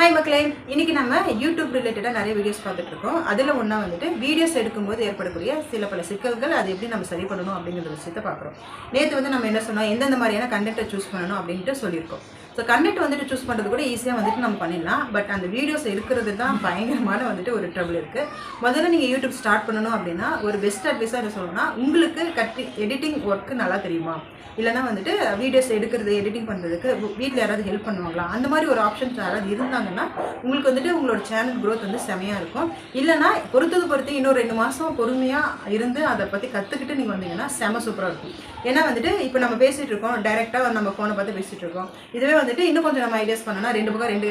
Hi மக்களே இன்னைக்கு நம்ம யூடியூப் ரிலேட்டடாக நிறைய வீடியோஸ் பார்த்துட்டு இருக்கோம். அதில் ஒன்றா வந்துட்டு வீடியோஸ் எடுக்கும்போது ஏற்படக்கூடிய சில பல சிக்கல்கள் அது எப்படி நம்ம சரி பண்ணணும் அப்படிங்கிற விஷயத்தை பார்க்குறோம். நேற்று வந்து நம்ம என்ன சொன்னோம்? எந்தெந்த மாதிரியான கண்டென்ட்டை சூஸ் பண்ணணும் அப்படின்ட்டு சொல்லியிருக்கோம். ஸோ கண்டென்ட் வந்துட்டு சூஸ் பண்ணுறது கூட ஈஸியாக வந்துட்டு நம்ம பண்ணிடலாம். பட் அந்த வீடியோஸ் எடுக்கிறது தான் பயங்கரமான வந்துட்டு ஒரு ட்ரபிள் இருக்குது முதல்ல நீங்கள் யூடியூப் ஸ்டார்ட் பண்ணணும் அப்படின்னா ஒரு பெஸ்ட் அட்வைஸாக என்ன சொல்லணும்னா உங்களுக்கு கட்டி எடிட்டிங் ஒர்க்கு நல்லா தெரியுமா? இல்லைனா வந்துட்டு வீடியோஸ் எடுக்கிறது எடிட்டிங் பண்ணுறதுக்கு வீட்டில் யாராவது ஹெல்ப் பண்ணுவாங்களா? அந்த மாதிரி ஒரு ஆப்ஷன்ஸ் யாராவது இருந்தாங்கன்னா உங்களுக்கு வந்துட்டு உங்களோட சேனல் growth வந்து செமையாக இருக்கும். இல்லைனா பொறுத்தது பொறுத்து இன்னும் ரெண்டு மாதம் பொறுமையாக இருந்து அதை பற்றி கற்றுக்கிட்டு நீங்கள் வந்தீங்கன்னா செம சூப்பராக இருக்கும். ஏன்னா வந்துட்டு இப்போ நம்ம பேசிகிட்டு இருக்கோம் டைரெக்டாக நம்ம ஃபோனை பார்த்து பேசிகிட்டு இருக்கோம். இதுவே வந்துட்டு இன்னும் கொஞ்சம் நம்ம ஐடியாஸ் பண்ணோம்னா ரெண்டு பக்கம் ரெண்டு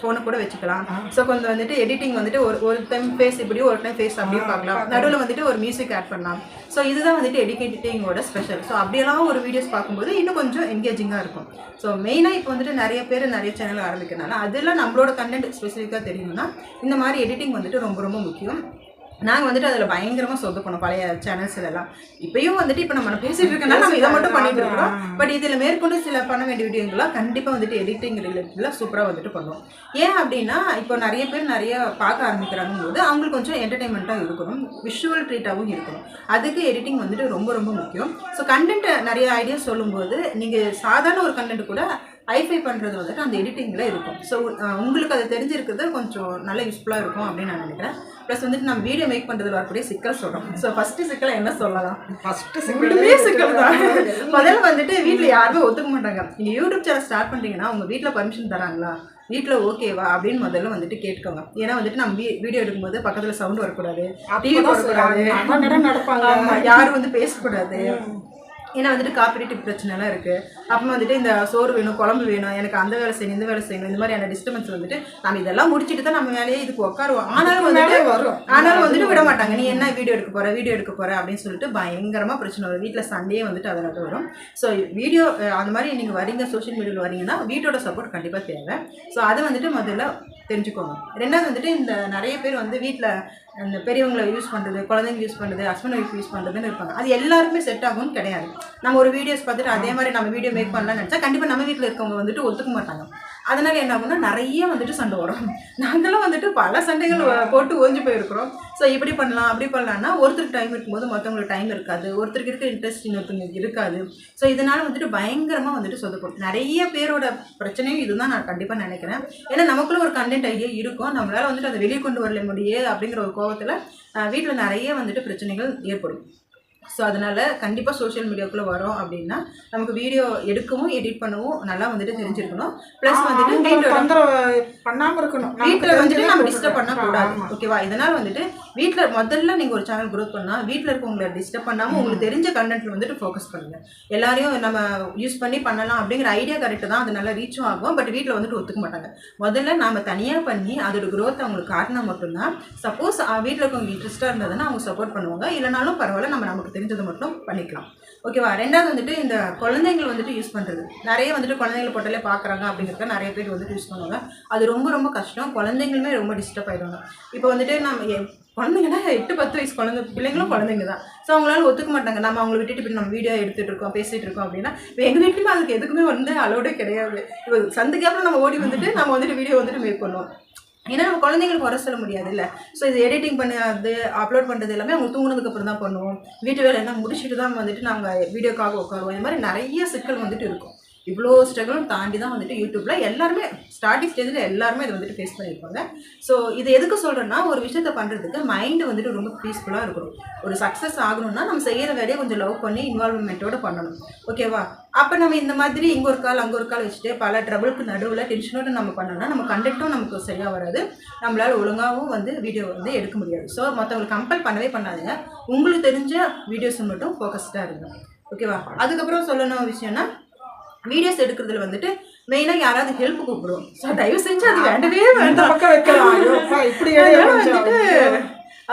ஃபோனை கூட வச்சுக்கலாம். ஸோ கொஞ்சம் வந்துட்டு எடிட்டிங் வந்துட்டு ஒரு ஒரு டைம் ஃபேஸ் இப்படி ஒரு டைம் ஃபேஸ் அப்படியே பார்க்கலாம். நடுவில் வந்துட்டு ஒரு மியூசிக் ஆட் பண்ணலாம். ஸோ இதுதான் வந்துட்டு எடிட்டிங்கோட ஸ்பெஷல் ஸோ அப்படியெல்லாம் ஒரு வீடியோஸ் பார்க்கும்போது இன்னும் கொஞ்சம் என்கேஜிங்காக இருக்கும். ஸோ மெயினாக இப்போ வந்துட்டு நிறைய பேர் நிறைய சேனல் ஆரம்பிக்கிறனால அதெல்லாம் நம்மளோட கண்டென்ட் ஸ்பெசிஃபிக்காக தெரியணும்னா இந்த மாதிரி எடிட்டிங் வந்துட்டு ரொம்ப ரொம்ப முக்கியம். நாங்கள் வந்துட்டு அதில் பயங்கரமாக சொதப்பணும் பழைய சேனல்ஸ் எல்லாம். இப்பயும் வந்துட்டு இப்போ நம்ம பேசிட்டு இருக்கனால நம்ம இதை மட்டும் பண்ணிட்டு இருக்கிறோம் பட் இதில் மேற்கொண்டு சில பண்ண வேண்டிய வீடியோங்களாம் கண்டிப்பாக வந்துட்டு எடிட்டிங் ரிலேட்டடில் சூப்பராக வந்துட்டு பண்ணுவோம். ஏன் அப்படின்னா இப்போ நிறைய பேர் நிறைய பார்க்க ஆரம்பிக்கிறாங்க போது அவங்களுக்கு கொஞ்சம் என்டர்டைன்மெண்ட்டாக இருக்கணும். விஷுவல் ட்ரீட்டாகவும் இருக்கணும். அதுக்கு எடிட்டிங் வந்துட்டு ரொம்ப ரொம்ப முக்கியம். ஸோ கண்டென்ட் நிறைய ஐடியாஸ் சொல்லும்போது நீங்கள் சாதாரண ஒரு கண்டென்ட் கூட ஐஃபை பண்ணுறது வந்துட்டு அந்த எடிட்டிங்கில் இருக்கும். ஸோ உங்களுக்கு அது தெரிஞ்சிருக்கிறது கொஞ்சம் நல்ல யூஸ்ஃபுல்லாக இருக்கும் அப்படின்னு நான் நினைக்கிறேன். ப்ளஸ் வந்துட்டு நம்ம வீடியோ மேக் பண்ணுறதுல வரக்கூடிய சிக்கல் சொல்கிறோம் ஸோ ஃபஸ்ட்டு சிக்கலை என்ன சொல்லலாம்? ஃபர்ஸ்ட் ரெண்டுமே சிக்கல் தான். முதல்ல வந்துட்டு வீட்டில் யாருமே ஒத்துக்க மாட்டாங்க. நீங்கள் யூடியூப் சேனல் ஸ்டார்ட் பண்ணுறீங்கன்னா உங்கள் வீட்டில் பர்மிஷன் தராங்களா? வீட்டில் ஓகேவா அப்படின்னு முதல்ல வந்துட்டு கேட்டுக்கோங்க. ஏன்னா வந்துட்டு நம்ம வீடியோ எடுக்கும்போது பக்கத்தில் சவுண்ட் வரக்கூடாது டிவி போடக்கூடாது யாரும் வந்து பேசக்கூடாது. ஏன்னா வந்துட்டு காப்பிரைட் பிரச்சனைலாம் இருக்குது அப்புறம் வந்துட்டு இந்த சோறு வேணும் குழம்பு வேணும் எனக்கு அந்த வேலை செய்யணும் இந்த வேலை செய்யணும் இந்த மாதிரியான டிஸ்டர்பன்ஸ் வந்துட்டு நம்ம இதெல்லாம் முடிச்சுட்டு தான் நம்ம வேலையே இதுக்கு உட்காருவோம் ஆனாலும் வந்துட்டு வரும் ஆனாலும் வந்துட்டு விட மாட்டாங்க. நீ என்ன வீடியோ எடுக்க போற வீடியோ எடுக்க போற அப்படின்னு சொல்லிட்டு பயங்கரமா பிரச்சனை வரும். வீட்டில் சண்டையே வந்துட்டு அதனால வரும். ஸோ வீடியோ அந்த மாதிரி நீங்கள் வரீங்க சோஷியல் மீடியாவில் வரீங்கன்னா வீட்டோட சப்போர்ட் கண்டிப்பாக தேவை. ஸோ அதை வந்துட்டு முதல்ல தெரிஞ்சுக்கோங்க. ரெண்டாவது வந்துட்டு இந்த நிறைய பேர் வந்து வீட்டில் இந்த பெரியவங்களை யூஸ் பண்ணுறது குழந்தைங்க யூஸ் பண்ணுறது ஹஸ்பண்ட் ஒய்ஃப் யூஸ் பண்ணுறதுன்னு இருப்பாங்க. அது எல்லாருக்குமே செட் ஆகும்னு கிடையாது. நம்ம ஒரு வீடியோஸ் பார்த்துட்டு அதே மாதிரி நம்ம வீடியோ மேக் பண்ணலாம்னு நினச்சா கண்டிப்பாக நம்ம வீட்டில் இருக்கவங்க வந்துட்டு ஒத்துக்க மாட்டாங்க. அதனால என்ன ஆகும்னா நிறைய வந்துட்டு சண்டை வரும். நாங்களும் வந்துட்டு பல சண்டைகள் போட்டு ஓஞ்சி போயிருக்கிறோம். ஸோ இப்படி பண்ணலாம் அப்படி பண்ணலாம்னா ஒருத்தருக்கு டைம் இருக்கும்போது மற்றவங்களுக்கு டைம் இருக்காது. ஒருத்தருக்கு இருக்க இன்ட்ரெஸ்ட் இன்னொருத்தங்களுக்கு இருக்காது. ஸோ இதனால் வந்துட்டு பயங்கரமாக வந்துட்டு சொதப்படும் நிறைய பேரோட பிரச்சனையும் இதுதான் நான் கண்டிப்பாக நினைக்கிறேன். ஏன்னா நமக்குள்ள ஒரு கண்டென்ட் ஐடியா இருக்கும். நம்மளால் வந்துட்டு அதை வெளியே கொண்டு வரல முடியாது அப்படிங்கிற ஒரு கோபத்தில் வீட்டில் நிறைய வந்துட்டு பிரச்சனைகள் ஏற்படும். ஸோ அதனால கண்டிப்பாக சோஷியல் மீடியாக்குள்ளே வரோம் அப்படின்னா நமக்கு வீடியோ எடுக்கவும் எடிட் பண்ணவும் நல்லா வந்துட்டு தெரிஞ்சிருக்கணும். ப்ளஸ் வந்துட்டு வீட்டோட தொந்தரவு பண்ணாம இருக்கணும். வீட்டில் வந்துட்டு நம்ம டிஸ்டர்ப். பண்ணக்கூடாது. ஓகேவா இதனால் வந்துட்டு வீட்டில் முதல்ல நீங்கள் ஒரு சேனல் growth பண்ணால் வீட்டில் இருக்கவங்களை டிஸ்டர்ப் பண்ணாமல் உங்களுக்கு தெரிஞ்ச கண்டென்ட்ல வந்துட்டு ஃபோக்கஸ் பண்ணுங்க. எல்லாரையும் நம்ம யூஸ் பண்ணி பண்ணலாம் அப்படிங்கிற ஐடியா கரெக்டு தான். அது நல்லா ரீச்சும் ஆகும். பட் வீட்டில் வந்துட்டு ஒத்துக்க மாட்டாங்க. முதல்ல நாம தனியாக பண்ணி அதோட growth அவங்களுக்கு காட்டினா மட்டும்தான். சப்போஸ் வீட்டில் இருக்கவங்க இன்ட்ரெஸ்ட்டாக இருந்ததுன்னா அவங்க சப்போர்ட் பண்ணுவாங்க. இல்லைனாலும் பரவாயில்ல நம்ம நமக்கு தெரிஞ்சதை மட்டும் பண்ணிக்கலாம். ஓகேவா ரெண்டாவது வந்துட்டு இந்த குழந்தைங்கள் வந்துட்டு யூஸ் பண்ணுறது நிறைய வந்துட்டு குழந்தைங்களை போட்டாலே பார்க்குறாங்க அப்படிங்கிறத நிறைய பேர் வந்துட்டு யூஸ் பண்ணுவாங்க. அது ரொம்ப ரொம்ப கஷ்டம். குழந்தைங்களுமே ரொம்ப டிஸ்டர்ப் ஆயிடுவாங்க. இப்போ வந்துட்டு நம்ம குழந்தைங்கன்னா எட்டு பத்து வயசு குழந்தை பிள்ளைங்களும் குழந்தைங்க தான். ஸோ அவங்களால ஒத்துக்க மாட்டாங்க. நம்ம அவங்கள விட்டுட்டு போய் நம்ம வீடியோ எடுத்துட்டு இருக்கோம் பேசிட்டு இருக்கோம் அப்படின்னா எங்கள் வீட்லையுமே அதுக்கு எதுக்குமே வந்து அலோடே கிடையாது. இப்போ அப்புறம் நம்ம ஓடி வந்துட்டு நம்ம வந்துட்டு வீடியோ வந்துட்டு மேக் பண்ணுவோம். ஏன்னா நம்ம குழந்தைங்களுக்கு வர சொல்ல முடியாது இல்லை. ஸோ இது எடிட்டிங் பண்ணது அப்லோட் பண்ணுறது எல்லாமே அவங்க தூங்கினதுக்கு அப்புறம் தான் பண்ணுவோம். வீட்டு வேலை எல்லாம் முடிச்சுட்டு தான் வந்துட்டு நாங்கள் வீடியோக்காக உட்காருவோம். இந்த மாதிரி நிறைய சிக்கல் வந்துட்டு இருக்கும். இவ்வளோ ஸ்ட்ரகிளும் தாண்டி தான் வந்துட்டு யூடியூப்பில் எல்லாருமே ஸ்டார்டிங் ஸ்டேஜில் எல்லாருமே இதை வந்துட்டு ஃபேஸ் பண்ணியிருப்பாங்க. ஸோ இது எதுக்கு சொல்கிறேன்னா ஒரு விஷயத்த பண்ணுறதுக்கு மைண்டு வந்துட்டு ரொம்ப பீஸ்ஃபுல்லாக இருக்கணும். ஒரு சக்ஸஸ் ஆகணும்னா நம்ம செய்கிற வேலையை கொஞ்சம் லவ் பண்ணி இன்வால்வ்மெண்ட்டோட பண்ணணும். ஓகேவா அப்போ நம்ம இந்த மாதிரி இங்கே ஒரு கால் அங்கே ஒரு கால் வச்சுட்டு பல ட்ரபிளுக்கு நடுவில் டென்ஷனோட நம்ம பண்ணோம்னா நம்ம கண்டென்ட்டும் நமக்கு சரியாக வராது. நம்மளால் ஒழுங்காகவும் வந்து வீடியோ வந்து எடுக்க முடியாது. ஸோ மற்றவங்களுக்கு கம்பல் பண்ணவே பண்ணாதீங்க. உங்களுக்கு தெரிஞ்ச வீடியோஸ் மட்டும் ஃபோக்கஸ்டாக இருக்கும் ஓகேவா அதுக்கப்புறம் சொல்லணும் விஷயம்னா வீடியோஸ் எடுக்கிறதுல வந்துட்டு மெயினாக யாராவது ஹெல்ப் கூப்பிடுவோம். ஸோ தயவு செஞ்சு அது வேண்டவே வேண்டாம். வந்துட்டு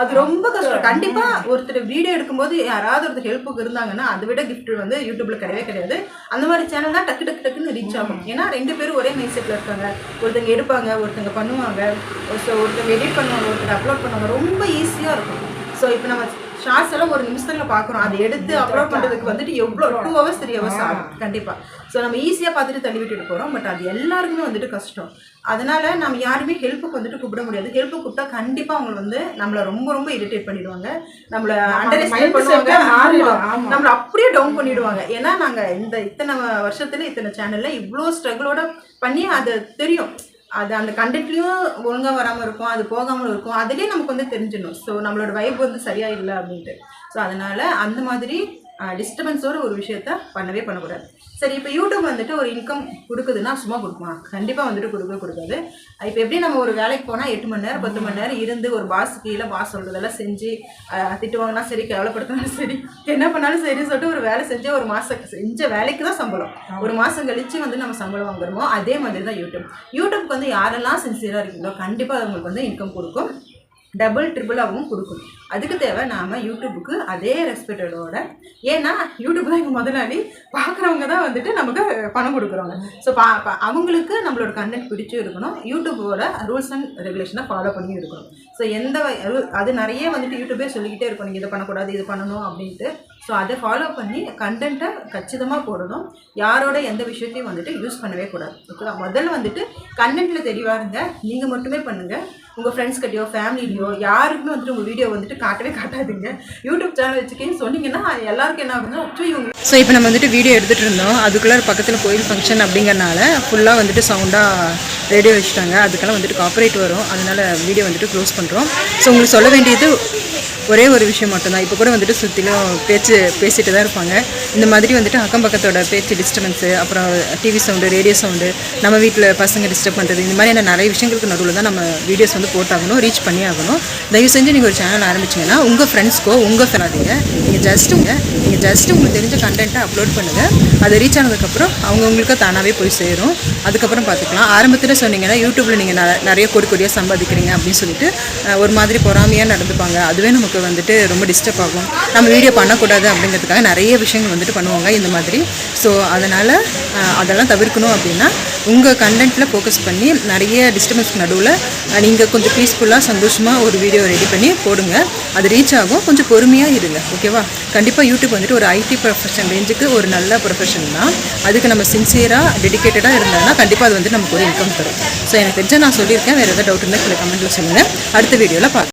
அது ரொம்ப கஷ்டம். கண்டிப்பா ஒருத்தர் வீடியோ எடுக்கும்போது யாராவது ஒருத்தர் ஹெல்ப்புக்கு இருந்தாங்கன்னா அதை விட gift வந்து யூடியூப்ல கிடையவே கிடையாது. அந்த மாதிரி சேனல் தான் டக்கு டக்கு டக்குன்னு ரீச் ஆகும். ஏன்னா ரெண்டு பேரும் ஒரே மைண்ட் செட்ல இருக்காங்க. ஒருத்தங்க எடுப்பாங்க ஒருத்தங்க பண்ணுவாங்க. ஸோ ஒருத்தங்க எடிட் பண்ணுவாங்க ஒருத்தர் அப்லோட் பண்ணுவாங்க. ரொம்ப ஈஸியா இருக்கும். ஸோ இப்போ நம்ம ஷார்ட்ஸ் எல்லாம் ஒரு நிமிஷத்துல பார்க்குறோம். அதை எடுத்து அப்லோட் பண்ணுறதுக்கு வந்துட்டு எவ்வளோ டூ ஹவர்ஸ் த்ரீ ஹவர்ஸ் ஆகும். கண்டிப்பாக ஸோ நம்ம ஈஸியாக பார்த்துட்டு தள்ளி விட்டுட்டு போகிறோம் பட் அது எல்லாருக்குமே வந்துட்டு கஷ்டம். அதனால நம்ம யாருமே ஹெல்ப்புக்கு வந்துட்டு கூப்பிட முடியாது. ஹெல்ப்பு கூப்பிட்டா கண்டிப்பாக அவங்க வந்து நம்மளை ரொம்ப ரொம்ப இரிட்டேட் பண்ணிடுவாங்க. நம்மளை அண்டர் எஸ்டிமேட் mind பண்ணுவாங்க. நம்மளை அப்படியே டவுன் பண்ணிடுவாங்க. ஏன்னா நாங்கள் இந்த இத்தனை வருஷத்துல இத்தனை சேனல்ல இவ்வளோ ஸ்ட்ரகிளோட பண்ணி அது தெரியும். அது அந்த கண்டென்ட்லேயும் ஒழுங்காக வராமல் இருக்கும் அது போகாமல் இருக்கும். அதுலேயே நமக்கு வந்து தெரிஞ்சிடணும். ஸோ நம்மளோட வைப் வந்து சரியாக இல்லை அப்படின்ட்டு. ஸோ அதனால் அந்த மாதிரி டிஸ்டர்பன்ஸோட ஒரு விஷயத்த பண்ணவே பண்ணக்கூடாது. சரி இப்போ யூடியூப் வந்துட்டு ஒரு இன்கம் கொடுக்குதுன்னா சும்மா கொடுக்குமா? கண்டிப்பாக வந்துட்டு கொடுக்க கொடுக்காது. இப்போ எப்படி நம்ம ஒரு வேலைக்கு போனால் எட்டு மணி நேரம் பத்து மணி நேரம் இருந்து ஒரு பாஸ் கீழே பாஸ் சொல்கிறதெல்லாம் செஞ்சு திட்டுவாங்கன்னா சரி கேவலப்படுத்தினாலும் சரி என்ன பண்ணாலும் சரி சொல்லிட்டு ஒரு வேலை செஞ்சு ஒரு மாதம் செஞ்ச வேலைக்கு தான் சம்பளம். ஒரு மாதம் கழிச்சு வந்து நம்ம சம்பளம் வாங்குறோமோ அதே மாதிரி தான் யூடியூப் யூடியூப்க்கு வந்து யாரெல்லாம் சின்சியராக இருக்கீங்களோ கண்டிப்பாக அது உங்களுக்கு வந்து இன்கம் கொடுக்கும். டபுள் ட்ரிபிளாகவும் கொடுக்கும் அதுக்கு தேவை நாம் யூடியூபுக்கு அதே ரெஸ்பெக்டடோட ஏன்னா யூடியூப் தான் எங்கள் முதலாளி பார்க்குறவங்க தான் வந்துட்டு நமக்கு பணம் கொடுக்குறவங்க. ஸோ பா பா- அவங்களுக்கு நம்மளோட கண்டென்ட் பிடிச்சும் இருக்கணும். யூடியூபோட ரூல்ஸ் அண்ட் ரெகுலேஷனை ஃபாலோ பண்ணியும் இருக்கணும். ஸோ எந்த அது நிறைய வந்துட்டு யூடியூபே சொல்லிக்கிட்டே இருக்கணும் நீங்கள் இதை பண்ணக்கூடாது இது பண்ணணும் அப்படின்ட்டு. ஸோ அதை ஃபாலோ பண்ணி கண்டென்ட்டை கச்சிதமாக போடணும். யாரோட எந்த விஷயத்தையும் வந்துட்டு யூஸ் பண்ணவே கூடாது. ஓகேவா முதல்ல வந்துட்டு கண்டென்ட்டில் தெளிவாக இருங்க. நீங்கள் மட்டுமே பண்ணுங்கள் உங்கள் ஃப்ரெண்ட்ஸ் கிட்டயோ ஃபேமிலிலையோ யாருக்குமே வந்துட்டு உங்கள் வீடியோ வந்துட்டு காட்டவே காட்டாதீங்க. யூடியூப் சேனல் வச்சுக்கேன்னு சொன்னீங்கன்னா எல்லாருக்கும் என்ன ஆகுதுன்னா அச்சோ இவங்க ஸோ இப்போ நம்ம வந்துட்டு வீடியோ எடுத்துகிட்டு இருந்தோம். அதுக்குள்ளே பக்கத்தில் கோயில் ஃபங்க்ஷன் அப்படிங்கறனால ஃபுல்லாக வந்துட்டு சவுண்டாக ரேடியோ வச்சுட்டாங்க. அதுக்கெல்லாம் வந்துட்டு காப்பரேட் வரும். அதனால வீடியோ வந்துட்டு க்ளோஸ் பண்ணுறோம் ஸோ உங்களுக்கு சொல்ல வேண்டியது ஒரே ஒரு விஷயம் மட்டும்தான். இப்போ கூட வந்துட்டு சுற்றிலும் பேச்சு பேசிட்டு தான் இருப்பாங்க. இந்த மாதிரி வந்துட்டு அக்கம் பக்கத்தோட பேச்சு டிஸ்டர்பன்ஸு அப்புறம் டிவி சவுண்டு ரேடியோ சவுண்டு நம்ம வீட்டில் பசங்க டிஸ்டர்ப் பண்ணுறது இந்த மாதிரியான நிறைய விஷயங்களுக்கு நடுவில் தான் நம்ம வீடியோஸ் வந்து போட்டாகணும் ரீச் பண்ணி ஆகணும். தயவு செஞ்சு நீங்கள் ஒரு சேனல் ஆரம்பிச்சிங்கன்னா உங்கள் ஃப்ரெண்ட்ஸ்க்கோ உங்கள் ஃபேமிலியை நீங்கள் ஜஸ்ட்டு உங்கள் நீங்கள் ஜஸ்ட் உங்களுக்கு தெரிஞ்ச கண்டென்ட்டை அப்லோட் பண்ணுங்கள் அது ரீச் ஆனதுக்கப்புறம் அவங்கவுங்களுக்கு தானாகவே போய் சேரும். அதுக்கப்புறம் பார்த்துக்கலாம். ஆரம்பத்தில் சொன்னீங்கன்னா யூடியூப்பில் நீங்கள் நிறைய கோடி கோடியாக சம்பாதிக்கிறீங்க அப்படின்னு சொல்லிட்டு ஒரு மாதிரி பொறாமையாக நடந்துப்பாங்க. அதுவே நமக்கு வந்துட்டு ரொம்ப டிஸ்டர்ப் ஆகும். நம்ம வீடியோ பண்ணக்கூடாது அப்படிங்கிறதுக்காக நிறைய விஷயங்கள் வந்துட்டு பண்ணுவாங்க இந்த மாதிரி. ஸோ அதனால் அதெல்லாம் தவிர்க்கணும் அப்படின்னா உங்கள் கண்டென்ட்டில் ஃபோக்கஸ் பண்ணி நிறைய டிஸ்டர்பன்ஸ்க்கு நடுவில் நீங்கள் கொஞ்சம் பீஸ்ஃபுல்லாக சந்தோஷமாக ஒரு வீடியோ ரெடி பண்ணி போடுங்க. அது ரீச் ஆகும். கொஞ்சம் பொறுமையாக இருங்க. ஓகேவா கண்டிப்பாக யூடியூப் வந்துட்டு ஒரு ஐடி ப்ரொஃபஷன் ரேஞ்சுக்கு ஒரு நல்ல ப்ரொஃபஷன் தான். அதுக்கு நம்ம சின்சியராக டெடிக்கேட்டடாக இருந்தோம்னா கண்டிப்பாக அது வந்து நமக்கு ஒரு இன்கம் தரும். ஸோ எனக்கு தெரிஞ்ச நான் சொல்லியிருக்கேன். வேறு ஏதாவது டவுட் இருந்தால் கீழே கமெண்ட்டில் சொல்லுங்கள் அடுத்த வீடியோவில் பார்க்கலாம்